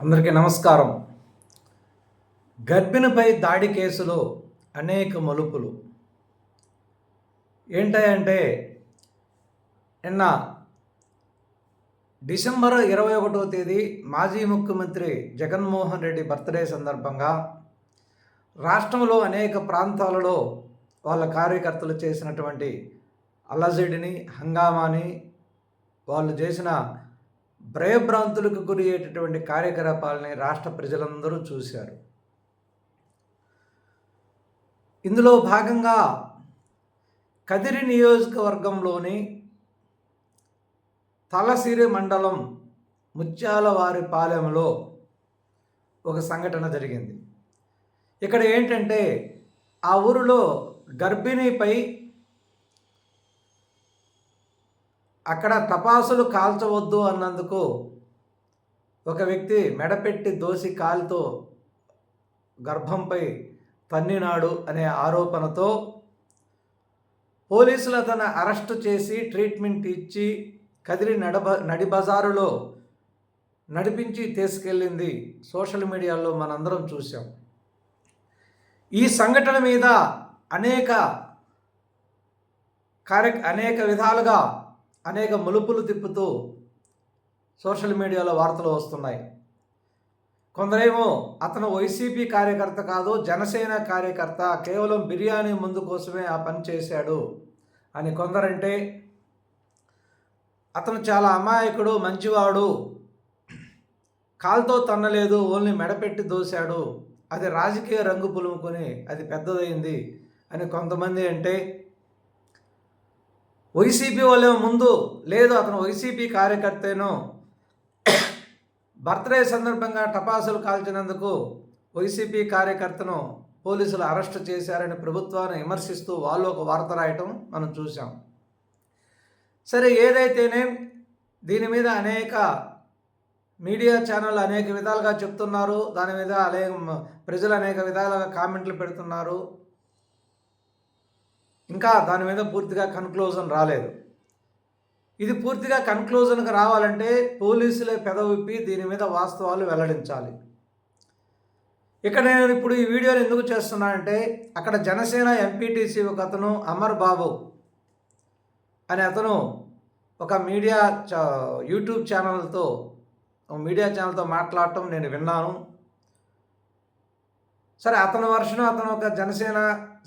అందరికీ నమస్కారం. గర్భిణిపై దాడి కేసులో అనేక మలుపులు. ఏంటంటే నిన్న డిసెంబర్ ఇరవై ఒకటో తేదీ మాజీ ముఖ్యమంత్రి జగన్మోహన్ రెడ్డి బర్త్డే సందర్భంగా రాష్ట్రంలో అనేక ప్రాంతాలలో వాళ్ళ కార్యకర్తలు చేసినటువంటి అల్లజడిని హంగామాని వాళ్ళు చేసిన భయభ్రాంతులకు గురి అయ్యేటటువంటి కార్యకలాపాలని రాష్ట్ర ప్రజలందరూ చూశారు. ఇందులో భాగంగా కదిరి నియోజకవర్గంలోని తలసిరి మండలం ముత్యాలవారిపాలెంలో ఒక సంఘటన జరిగింది. ఇక్కడ ఏంటంటే ఆ ఊరిలో గర్భిణీపై అక్కడ తపాసులు కాల్చవద్దు అన్నందుకు ఒక వ్యక్తి మెడపెట్టి దోసి కాలుతో గర్భంపై తన్నినాడు అనే ఆరోపణతో పోలీసులు అతను అరెస్టు చేసి ట్రీట్మెంట్ ఇచ్చి కదిరి నడబ నడిబజారులో నడిపించి తీసుకెళ్ళింది. సోషల్ మీడియాలో మనందరం చూసాం ఈ సంఘటన మీద అనేక కార్య అనేక విధాలుగా అనేక మలుపులు తిప్పుతూ సోషల్ మీడియాలో వార్తలు వస్తున్నాయి. కొందరేమో అతను వైసీపీ కార్యకర్త కాదు జనసేన కార్యకర్త కేవలం బిర్యానీ ముందు కోసమే ఆ పని చేశాడు అని కొందరంటే అతను చాలా అమాయకుడు మంచివాడు కాలుతో తన్నలేదు ఓన్లీ మెడపెట్టి దోశాడు అది రాజకీయ రంగు పులుముకొని అది పెద్దదైంది అని కొంతమంది అంటే వైసీపీ వాళ్ళే ముందు లేదు అతను వైసీపీ కార్యకర్తను. బర్త్డే సందర్భంగా టపాసులు కాల్చినందుకు వైసీపీ కార్యకర్తను పోలీసులు అరెస్ట్ చేశారని ప్రభుత్వాన్ని విమర్శిస్తూ వాళ్ళు ఒక వార్త రాయటం మనం చూసాం సరే ఏదైతేనే దీని మీద అనేక మీడియా ఛానల్ అనేక విధాలుగా చెప్తున్నారు. దాని మీద అనేక ప్రజలు అనేక విధాలుగా కామెంట్లు పెడుతున్నారు. ఇంకా దాని మీద పూర్తిగా కన్క్లూజన్ రాలేదు. ఇది పూర్తిగా కన్క్లూజన్కి రావాలంటే పోలీసులే పెదవిప్పి దీని మీద వాస్తవాలు వెల్లడించాలి. ఇక్కడ నేను ఇప్పుడు ఈ వీడియోని ఎందుకు చేస్తున్నానంటే అక్కడ జనసేన ఎంపీటీసీ ఒక అతను అమర్ బాబు అనే అతను ఒక మీడియా చ యూట్యూబ్ ఛానల్తో మీడియా ఛానల్తో మాట్లాడటం నేను విన్నాను. సరే అతని వర్షను అతను ఒక జనసేన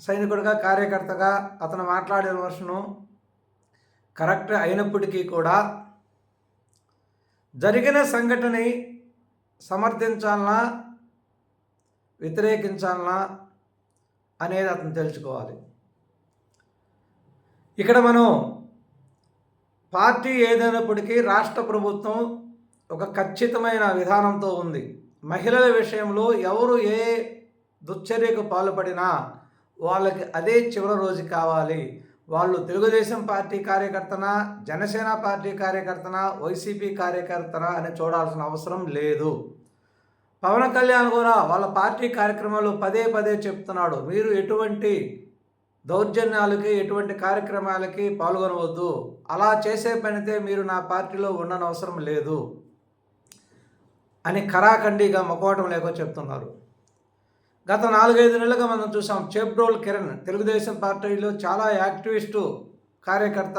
సైనికుడిగా కార్యకర్తగా అతను మాట్లాడిన వర్షను కరెక్ట్ అయినప్పటికీ కూడా జరిగిన సంఘటనని సమర్థించాలనా వ్యతిరేకించాలనా అనేది అతను తెలుసుకోవాలి. ఇక్కడ మనం పార్టీ ఏదైనప్పటికీ రాష్ట్ర ప్రభుత్వం ఒక ఖచ్చితమైన విధానంతో ఉంది. మహిళల విషయంలో ఎవరు ఏ దుశ్చర్యకు పాల్పడినా వాళ్ళకి అదే చివరి రోజు కావాలి. వాళ్ళు తెలుగుదేశం పార్టీ కార్యకర్తన జనసేన పార్టీ కార్యకర్తన వైసీపీ కార్యకర్తన అని చూడాల్సిన అవసరం లేదు. పవన్ కళ్యాణ్ కూడా వాళ్ళ పార్టీ కార్యక్రమాలు పదే పదే చెప్తున్నాడు. మీరు ఎటువంటి దౌర్జన్యాలకి ఎటువంటి కార్యక్రమాలకి పాల్గొనవద్దు. అలా చేసే పనితే మీరు నా పార్టీలో ఉండనవసరం లేదు అని కరాఖండిగా మొకోవటం లేక చెప్తున్నారు. గత నాలుగైదు నెలలుగా మనం చూసాం చెప్రోల్ కిరణ్ తెలుగుదేశం పార్టీలో చాలా యాక్టివిస్టు కార్యకర్త.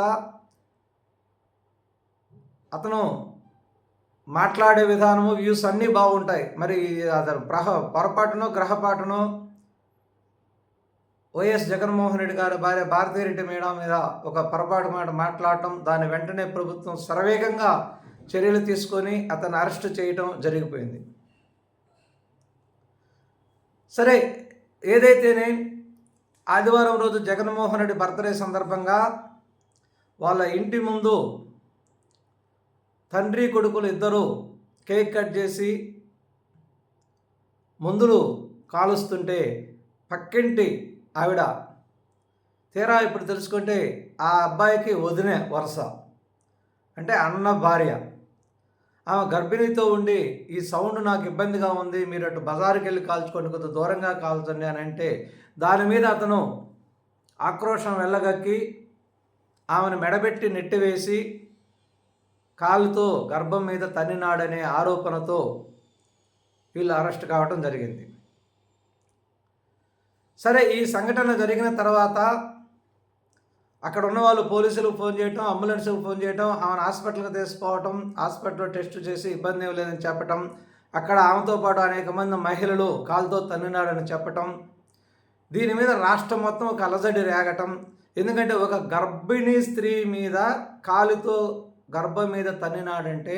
అతను మాట్లాడే విధానము వ్యూస్ అన్నీ బాగుంటాయి. మరి అతను గ్రహ పొరపాటునో గ్రహపాటునో వైఎస్ జగన్మోహన్ రెడ్డి గారి భార్య భారతీరెడ్డి మేడం మీద ఒక పొరపాటు మాట మాట్లాడటం దాని వెంటనే ప్రభుత్వం శరవేగంగా చర్యలు తీసుకొని అతను అరెస్ట్ చేయటం జరిగిపోయింది. సరే ఏదైతేనే ఆదివారం రోజు జగన్మోహన్ రెడ్డి బర్త్డే సందర్భంగా వాళ్ళ ఇంటి ముందు తండ్రి కొడుకులు ఇద్దరు కేక్ కట్ చేసి మందులు కాలుస్తుంటే పక్కింటి ఆవిడ తీరా ఇప్పుడు తెలుసుకుంటే ఆ అబ్బాయికి వదిన వరుస. అంటే అన్న భార్య. ఆమె గర్భిణీతో ఉండి ఈ సౌండ్ నాకు ఇబ్బందిగా ఉంది మీరు అటు బజారుకి వెళ్ళి కాల్చుకోండి కొంత దూరంగా కాల్చండి అని అంటే దాని మీద అతను ఆక్రోషం వెళ్ళగక్కి ఆమెను మెడబెట్టి నెట్టివేసి కాలుతో గర్భం మీద తన్నినాడనే ఆరోపణతో వీళ్ళు అరెస్ట్ కావటం జరిగింది. సరే ఈ సంఘటన జరిగిన తర్వాత అక్కడ ఉన్న వాళ్ళు పోలీసులకు ఫోన్ చేయటం అంబులెన్స్కి ఫోన్ చేయటం ఆమెను హాస్పిటల్కి తీసుకోవటం హాస్పిటల్లో టెస్ట్ చేసి ఇబ్బంది ఏం లేదని చెప్పటం అక్కడ ఆమెతో పాటు అనేక మంది మహిళలు కాలుతో తన్నినాడని చెప్పటం దీని మీద రాష్ట్రం మొత్తం ఒక అలజడి రేగటం. ఎందుకంటే ఒక గర్భిణీ స్త్రీ మీద కాలుతో గర్భం మీద తన్నినాడంటే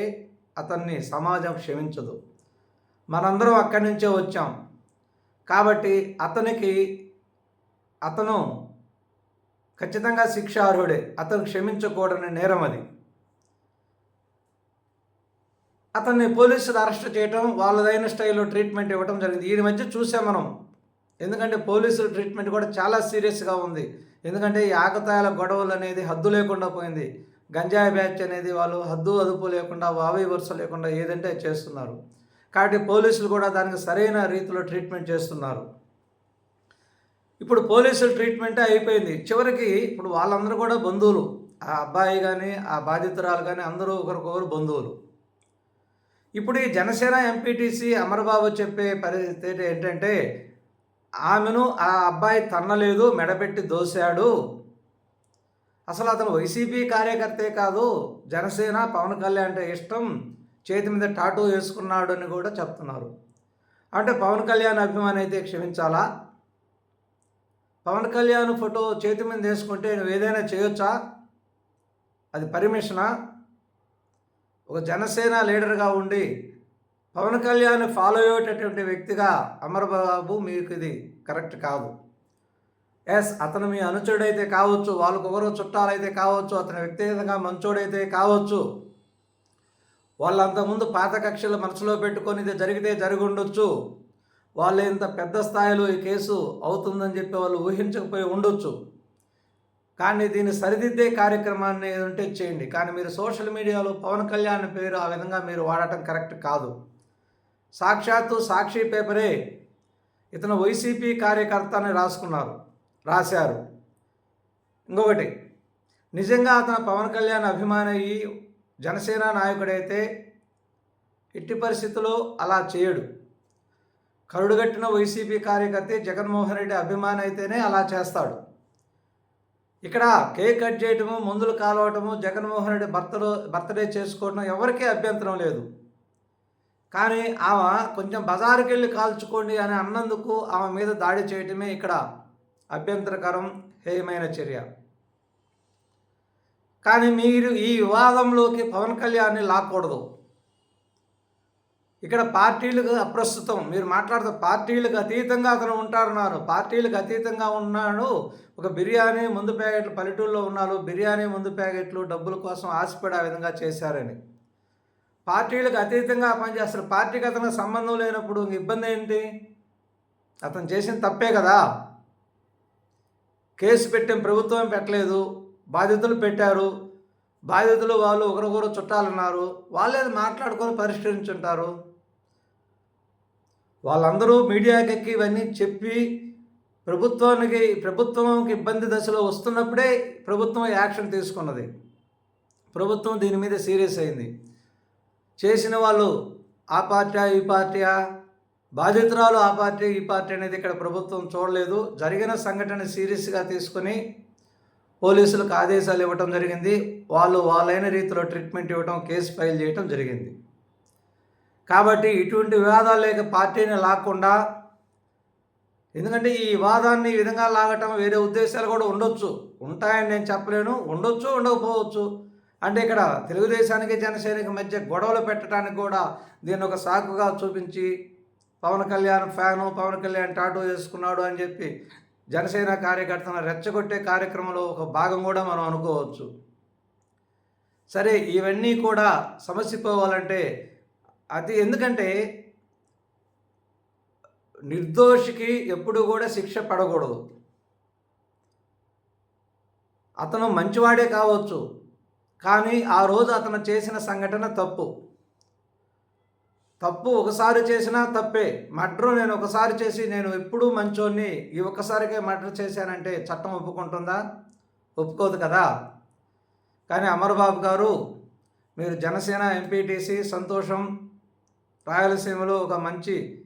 అతన్ని సమాజం క్షమించదు. మనందరం అక్కడి నుంచే వచ్చాం. కాబట్టి అతనికి అతను ఖచ్చితంగా శిక్ష అర్హుడే. అతను క్షమించకూడని నేరం అది. అతన్ని పోలీసులు అరెస్ట్ చేయటం వాళ్ళదైన స్టైల్లో ట్రీట్మెంట్ ఇవ్వడం జరిగింది. ఈ మధ్య చూసాం మనం. ఎందుకంటే పోలీసుల ట్రీట్మెంట్ కూడా చాలా సీరియస్గా ఉంది. ఎందుకంటే ఈ ఆకతాయాల గొడవలు అనేది హద్దు లేకుండా పోయింది. గంజాయి బ్యాచ్ అనేది వాళ్ళు హద్దు అదుపు లేకుండా వావి వరుస లేకుండా ఏదంటే చేస్తున్నారు. కాబట్టి పోలీసులు కూడా దానికి సరైన రీతిలో ట్రీట్మెంట్ చేస్తున్నారు. ఇప్పుడు పోలీసుల ట్రీట్మెంటే అయిపోయింది. చివరికి ఇప్పుడు వాళ్ళందరూ కూడా బంధువులు. ఆ అబ్బాయి కానీ ఆ బాధితురాలు కానీ అందరూ ఒకరికొకరు బంధువులు. ఇప్పుడు ఈ జనసేన ఎంపీటీసీ అమరబాబు చెప్పే పరిస్థితి ఏంటంటే ఆమెను ఆ అబ్బాయి తన్నలేదు మెడపెట్టి దోశాడు. అసలు అతను వైసీపీ కార్యకర్తే కాదు జనసేన పవన్ కళ్యాణ్ అంటే ఇష్టం చేతి మీద టాటూ వేసుకున్నాడు అని కూడా చెప్తున్నారు. అంటే పవన్ కళ్యాణ్ అభిమాని అయితే క్షమించాలా? పవన్ కళ్యాణ్ ఫోటో చేతి మీద వేసుకుంటే నువ్వు ఏదైనా చేయొచ్చా? అది పర్మిషనా ఒక జనసేన లీడర్గా ఉండి పవన్ కళ్యాణ్ ఫాలో అయ్యేటటువంటి వ్యక్తిగా అమరబాబు మీకు ఇది కరెక్ట్ కాదు. ఎస్ అతను మీ అనుచరుడైతే కావచ్చు వాళ్ళకు ఎవరో చుట్టాలైతే కావచ్చు అతని వ్యక్తిగతంగా మంచోడైతే కావచ్చు. వాళ్ళంతకుముందు పాత కక్షలు మనసులో పెట్టుకొని ఇది జరిగితే జరిగి ఉండొచ్చు. వాళ్ళు ఇంత పెద్ద స్థాయిలో ఈ కేసు అవుతుందని చెప్పి వాళ్ళు ఊహించకపోయి ఉండొచ్చు. కానీ దీన్ని సరిదిద్దే కార్యక్రమాన్ని ఉంటే చేయండి. కానీ మీరు సోషల్ మీడియాలో పవన్ కళ్యాణ్ పేరు ఆ విధంగా మీరు వాడటం కరెక్ట్ కాదు. సాక్షాత్తు సాక్షి పేపరే ఇతను వైసీపీ కార్యకర్త అని రాసుకున్నారు రాశారు. ఇంకొకటి నిజంగా అతను పవన్ కళ్యాణ్ అభిమాని అయ్యి జనసేన నాయకుడైతే ఎట్టి పరిస్థితుల్లో అలా చేయడు. కరుడుగట్టిన వైసీపీ కార్యకర్త జగన్మోహన్ రెడ్డి అభిమాని అయితేనే అలా చేస్తాడు. ఇక్కడ కేక్ కట్ చేయటము మందులు కాలవటము జగన్మోహన్ రెడ్డి బర్త్డే బర్త్డే చేసుకోవటం ఎవరికీ అభ్యంతరం లేదు. కానీ ఆమె కొంచెం బజారుకి వెళ్ళి కాల్చుకోండి అని అన్నందుకు ఆమె మీద దాడి చేయటమే ఇక్కడ అభ్యంతరకరం హేయమైన చర్య. కానీ మీరు ఈ వివాదంలోకి పవన్ కళ్యాణ్ని లాక్కూడదు. ఇక్కడ పార్టీలకు అప్రస్తుతం. మీరు మాట్లాడుతూ పార్టీలకు అతీతంగా అతను ఉంటారన్నారు. పార్టీలకు అతీతంగా ఉన్నాడు. ఒక బిర్యానీ ముందు ప్యాకెట్లు పల్లెటూరులో ఉన్నారు బిర్యానీ ముందు ప్యాకెట్లు డబ్బుల కోసం ఆశపడే ఆ విధంగా చేశారని. పార్టీలకు అతీతంగా పనిచేస్తారు పార్టీకి అతనికి సంబంధం లేనప్పుడు ఇబ్బంది ఏంటి? అతను చేసిన తప్పే కదా. కేసు పెట్టిన ప్రభుత్వం పెట్టలేదు. బాధితులు పెట్టారు. బాధితులు వాళ్ళు ఒకరికొకరు చుట్టాలన్నారు. వాళ్ళే మాట్లాడుకొని పరిష్కరించుంటారు. వాళ్ళందరూ మీడియాకి ఇవన్నీ చెప్పి ప్రభుత్వానికి ప్రభుత్వంకి ఇబ్బంది దశలో వస్తున్నప్పుడే ప్రభుత్వం యాక్షన్ తీసుకున్నది. ప్రభుత్వం దీని మీద సీరియస్ అయింది. చేసిన వాళ్ళు ఆ పార్టీ ఈ పార్టీయా బాధితురాలు ఆ పార్టీ ఈ పార్టీ అనేది ఇక్కడ ప్రభుత్వం చూడలేదు. జరిగిన సంఘటన సీరియస్గా తీసుకొని పోలీసులకు ఆదేశాలు ఇవ్వటం జరిగింది. వాళ్ళు వాళ్ళైన రీతిలో ట్రీట్మెంట్ ఇవ్వటం కేసు ఫైల్ చేయటం జరిగింది. కాబట్టి ఇటువంటి వివాదాలు లేక పార్టీని లాక్కుండా ఎందుకంటే ఈ వివాదాన్ని ఈ విధంగా లాగటం వేరే ఉద్దేశాలు కూడా ఉండొచ్చు. ఉంటాయని నేను చెప్పలేను. ఉండొచ్చు ఉండకపోవచ్చు. అంటే ఇక్కడ తెలుగుదేశానికి జనసేనకి మధ్య గొడవలు పెట్టడానికి కూడా దీన్ని ఒక సాకుగా చూపించి పవన్ కళ్యాణ్ ఫ్యాను పవన్ కళ్యాణ్ టాటూ చేసుకున్నాడు అని చెప్పి జనసేన కార్యకర్తను రెచ్చగొట్టే కార్యక్రమంలో ఒక భాగం కూడా మనం అనుకోవచ్చు. సరే ఇవన్నీ కూడా సమస్య పోవాలంటే అది ఎందుకంటే నిర్దోషికి ఎప్పుడు కూడా శిక్ష పడకూడదు. అతను మంచివాడే కావచ్చు కానీ ఆ రోజు అతను చేసిన సంఘటన తప్పు. తప్పు ఒకసారి చేసినా తప్పే. మర్డర్ నేను ఒకసారి చేసి నేను ఎప్పుడూ మంచోన్ని ఈ ఒక్కసారికే మర్డర్ చేశానంటే చట్టం ఒప్పుకుంటుందా? ఒప్పుకోదు కదా. కానీ అమర్బాబు గారు మీరు జనసేన ఎంపీటీసీ సంతోషం రాయలసీమలో ఒక మంచి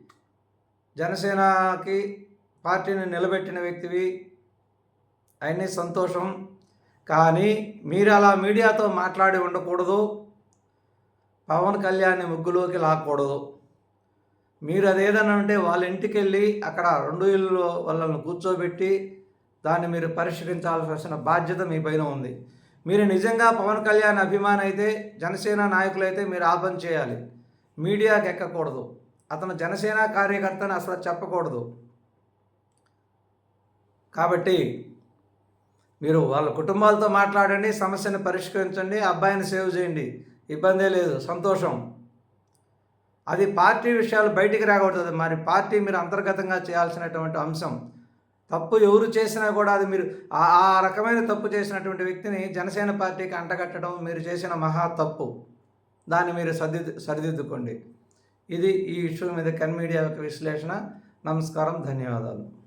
జనసేనకి పార్టీని నిలబెట్టిన వ్యక్తివి. అవన్నీ సంతోషం. కానీ మీరు అలా మీడియాతో మాట్లాడి ఉండకూడదు. పవన్ కళ్యాణ్ని ముగ్గులోకి లాక్కూడదు. మీరు అదేదన్నా ఉంటే వాళ్ళ ఇంటికి వెళ్ళి అక్కడ రెండు ఇళ్ళు వాళ్ళని కూర్చోబెట్టి దాన్ని మీరు పరిష్కరించాల్సిన బాధ్యత మీ పైన ఉంది. మీరు నిజంగా పవన్ కళ్యాణ్ అభిమాని అయితే జనసేన నాయకులైతే మీరు ఆ పని చేయాలి. మీడియాకి ఎక్కకూడదు. అతను జనసేన కార్యకర్తని అసలు చెప్పకూడదు. కాబట్టి మీరు వాళ్ళ కుటుంబాలతో మాట్లాడండి సమస్యను పరిష్కరించండి అబ్బాయిని సేవ్ చేయండి. ఇబ్బందే లేదు సంతోషం. అది పార్టీ విషయాలు బయటికి రాకూడదు. మరి పార్టీ మీరు అంతర్గతంగా చేయాల్సినటువంటి అంశం. తప్పు ఎవరు చేసినా కూడా అది మీరు ఆ ఆ రకమైన తప్పు చేసినటువంటి వ్యక్తిని జనసేన పార్టీకి అంటగట్టడం మీరు చేసిన మహా తప్పు. దాన్ని మీరు సర్ది సరిదిద్దుకోండి. ఇది ఈ ఇష్యూ మీద కన్ మీడియా యొక్క విశ్లేషణ. నమస్కారం. ధన్యవాదాలు.